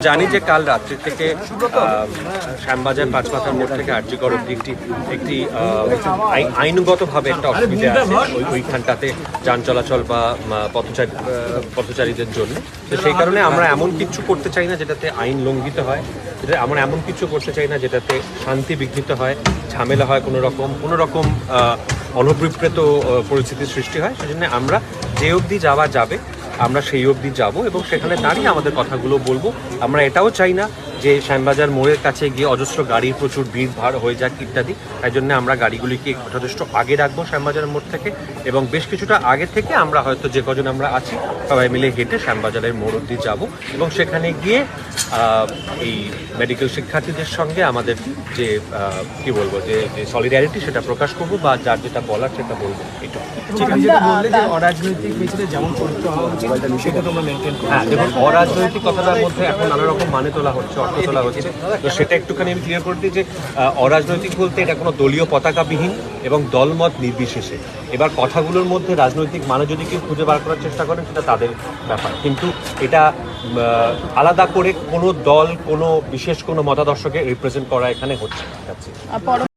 জানি যে কাল রাত্রি থেকে আহ, পাঁচ পাঁচমাথার মোড় থেকে আর্যকর অব্দি একটি একটি আইনগতভাবে একটা অসুবিধা আছে ওই ওইখানটাতে যান চলাচল বা পথচারী পথচারীদের জন্য। তো সেই কারণে আমরা এমন কিছু করতে চাই না যেটাতে আইন লঙ্ঘিত হয় যেটা আমরা এমন কিছু করতে চাই না যেটাতে শান্তি বিঘ্নিত হয় ঝামেলা হয় কোনো রকম কোনো রকম অনভিপ্রেত পরিস্থিতির সৃষ্টি হয়। সেজন্য আমরা যে অবধি যাওয়া যাবে আমরা সেই অবধি যাব এবং সেখানে দাঁড়িয়ে আমাদের কথাগুলো বলব। আমরা এটাও চাই না যে শ্যামবাজার মোড়ের কাছে গিয়ে অজস্র গাড়ির প্রচুর ভিড়, ভাড় হয়ে যাক ইত্যাদি। তাই জন্য আমরা গাড়িগুলিকে যথেষ্ট আগে রাখব শ্যামবাজার মোড় থেকে এবং বেশ কিছুটা আগে থেকে আমরা হয়তো যে কজন আমরা আছি, সবাই মিলে হেঁটে শ্যামবাজারের মোড় অবধি যাব এবং সেখানে গিয়ে এই মেডিকেল শিক্ষার্থীদের সঙ্গে আমাদের যে কি বলব যে যে সলিডারিটি সেটা প্রকাশ করব বা যার যেটা বলার সেটা বলব। বললে অরাজনৈতিক পেছনে যেমন চরিত্র হওয়া উচিত সেটা তোমরা মেনটেন হ্যাঁ দেখুন অরাজনৈতিক কথাটার মধ্যে এখন নানা রকম মানে তোলা হচ্ছে অর্থ তোলা হচ্ছে। তো সেটা একটুখানি আমি ক্লিয়ার করে দিই যে অরাজনৈতিক বলতে এটা কোনো দলীয় পতাকাবিহীন এবং দলমত নির্বিশেষে। এবার কথাগুলোর মধ্যে রাজনৈতিক মানে যদি কেউ খুঁজে বার করার চেষ্টা করেন, সেটা তাদের ব্যাপার। কিন্তু এটা আলাদা করে কোনো দল, কোনো বিশেষ কোনো মতাদর্শকে রিপ্রেজেন্ট করা এখানে হচ্ছে